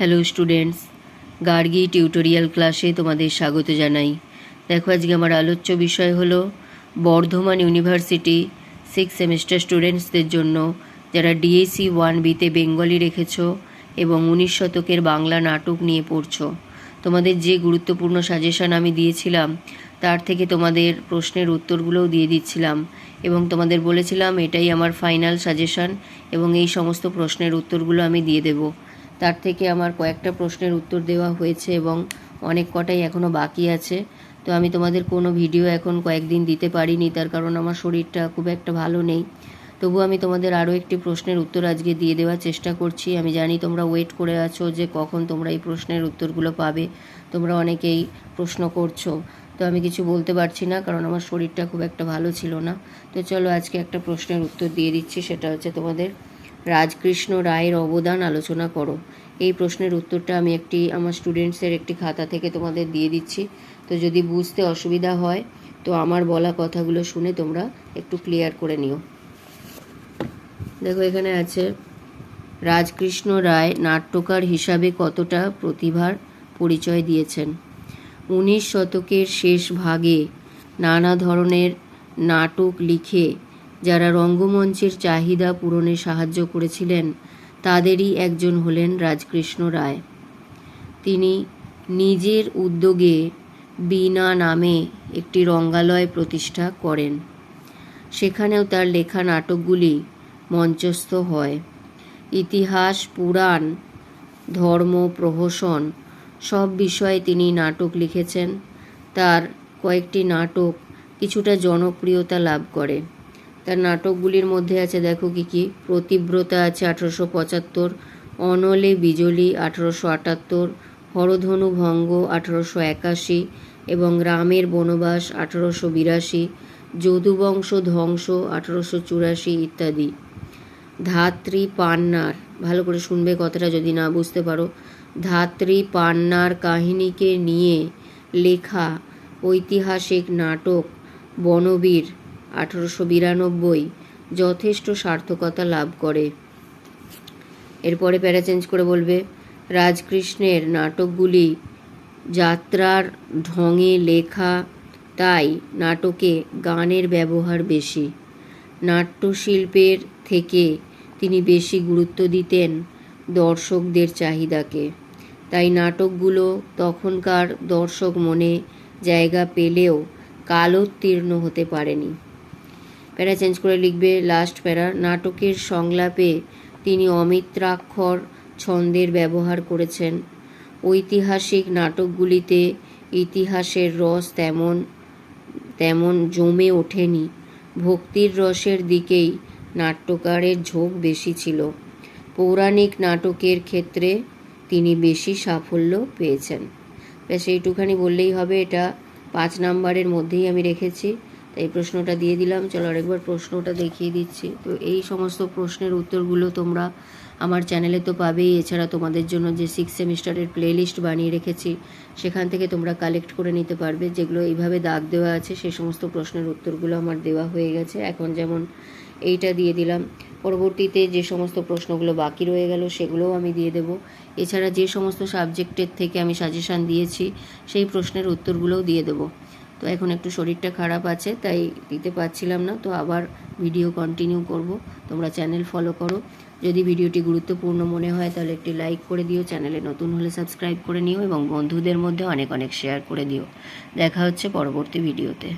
Hello students Gargi tutorial ক্লাসে তোমাদের স্বাগত জানাই। দেখো, আজকে আমার আলোচ্য বিষয় হলো বর্ধমান ইউনিভার্সিটি সিক্স সেমিস্টার স্টুডেন্টসদের জন্য, যারা ডিএসি ওয়ান বিতে বেঙ্গলি রেখেছো এবং উনিশ শতকের বাংলা নাটক নিয়ে পড়ছো। তোমাদের যে গুরুত্বপূর্ণ সাজেশন আমি দিয়েছিলাম, তার থেকে তোমাদের প্রশ্নের উত্তরগুলোও দিয়ে দিচ্ছিলাম এবং তোমাদের বলেছিলাম, এটাই আমার ফাইনাল সাজেশন এবং এই সমস্ত প্রশ্নের উত্তরগুলো আমি দিয়ে দেবো। তার থেকে আমার কয়েকটা প্রশ্নের উত্তর দেওয়া হয়েছে এবং অনেক কটাই এখনও বাকি আছে। তো আমি তোমাদের কোনো ভিডিও এখন কয়েকদিন দিতে পারিনি, তার কারণ আমার শরীরটা খুব একটা ভালো নেই। তবু আমি তোমাদের আরও একটি প্রশ্নের উত্তর আজকে দিয়ে দেওয়ার চেষ্টা করছি। আমি জানি তোমরা ওয়েট করে আছো যে কখন তোমরা এই প্রশ্নের উত্তরগুলো পাবে। তোমরা অনেকেই প্রশ্ন করছ। তো আমি কিছু বলতে পারছি না, কারণ আমার শরীরটা খুব একটা ভালো ছিল না। তো চলো আজকে একটা প্রশ্নের উত্তর দিয়ে দিচ্ছি, সেটা হচ্ছে তোমাদের রাজকৃষ্ণ রায়ের অবদান আলোচনা করো। এই প্রশ্নের উত্তরটা আমি একটি, আমার স্টুডেন্টসের একটি খাতা থেকে তোমাদের দিয়ে দিচ্ছি। তো যদি বুঝতে অসুবিধা হয়, তো আমার বলা কথাগুলো শুনে তোমরা একটু ক্লিয়ার করে নিও। দেখো, এখানে আছে, রাজকৃষ্ণ রায় নাট্যকার হিসাবে কতটা প্রতিভার পরিচয় দিয়েছেন? উনিশ শতকের শেষ ভাগে নানা ধরনের নাটক লিখে যারা রঙ্গমঞ্চের চাহিদা পূরণে সাহায্য করেছিলেন, তাদেরই একজন হলেন রাজকৃষ্ণ রায়। তিনি নিজের উদ্যোগে বীণা নামে একটি রঙ্গালয় প্রতিষ্ঠা করেন। সেখানেও তার লেখা নাটকগুলি মঞ্চস্থ হয়। ইতিহাস, পুরাণ, ধর্ম, প্রহসন সব বিষয়ে তিনি নাটক লিখেছেন। তার কয়েকটি নাটক কিছুটা জনপ্রিয়তা লাভ করে। তার নাটকগুলির মধ্যে আছে, দেখো কি কি, প্রতিব্রতা আছে আঠেরোশো পঁচাত্তর, অনলে বিজলি আঠেরোশো আটাত্তর, হরধনু ভঙ্গ আঠেরোশো একাশি এবং রামের বনবাস আঠেরোশো বিরাশি, যদুবংশ ধ্বংস আঠেরোশো চুরাশি ইত্যাদি। ধাত্রী পান্নার, ভালো করে শুনবে কথাটা যদি না বুঝতে পারো, ধাত্রী পান্নার কাহিনীকে নিয়ে লেখা ঐতিহাসিক নাটক বনবীর আঠেরোশো বিরানব্বই যথেষ্ট সার্থকতা লাভ করে। এরপরে প্যারা চেঞ্জ করে বলবে, রাজকৃষ্ণের নাটকগুলি যাত্রার ঢঙে লেখা, তাই নাটকে গানের ব্যবহার বেশি। নাট্যশিল্পের থেকে তিনি বেশি গুরুত্ব দিতেন দর্শকদের চাহিদাকে। তাই নাটকগুলো তখনকার দর্শক মনে জায়গা পেলেও কালোত্তীর্ণ হতে পারেনি। প্যারা চেঞ্জ করে লিখবে, লাস্ট প্যারা নাটকের সংলাপে তিনি অমিত্রাক্ষর ছন্দের ব্যবহার করেছেন। ঐতিহাসিক নাটকগুলিতে ইতিহাসের রস তেমন তেমন জমে ওঠেনি। ভক্তির রসের দিকেই নাট্যকারের ঝোঁক বেশি ছিল। পৌরাণিক নাটকের ক্ষেত্রে তিনি বেশি সাফল্য পেয়েছেন। ব্যাস, এইটুখানি বললেই হবে। এটা পাঁচ নাম্বারের মধ্যেই আমি রেখেছি। তাই প্রশ্নটা দিয়ে দিলাম। চলো আরেকবার প্রশ্নটা দেখিয়ে দিচ্ছি। তো এই সমস্ত প্রশ্নের উত্তরগুলো তোমরা আমার চ্যানেলে তো পাবেই। এছাড়া তোমাদের জন্য যে সিক্স সেমিস্টারের প্লেলিস্ট বানিয়ে রেখেছি, সেখান থেকে তোমরা কালেক্ট করে নিতে পারবে। যেগুলো এইভাবে দাগ দেওয়া আছে সেই সমস্ত প্রশ্নের উত্তরগুলো আমার দেওয়া হয়ে গেছে। এখন যেমন এইটা দিয়ে দিলাম। পরবর্তীতে যে সমস্ত প্রশ্নগুলো বাকি রয়ে গেল, সেগুলোও আমি দিয়ে দেবো। এছাড়া যে সমস্ত সাবজেক্টের থেকে আমি সাজেশান দিয়েছি, সেই প্রশ্নের উত্তরগুলোও দিয়ে দেবো। তো এখন একটু শরীরটা খারাপ আছে, তাই দিতে পারছিলাম না। তো আবার ভিডিও কন্টিনিউ করব। তোমরা চ্যানেল ফলো করো। যদি ভিডিওটি গুরুত্বপূর্ণ মনে হয়, তাহলে একটি লাইক করে দিও। চ্যানেলে নতুন হলে সাবস্ক্রাইব করে নিও এবং বন্ধুদের মধ্যে অনেক অনেক শেয়ার করে দিও। দেখা হচ্ছে পরবর্তী ভিডিওতে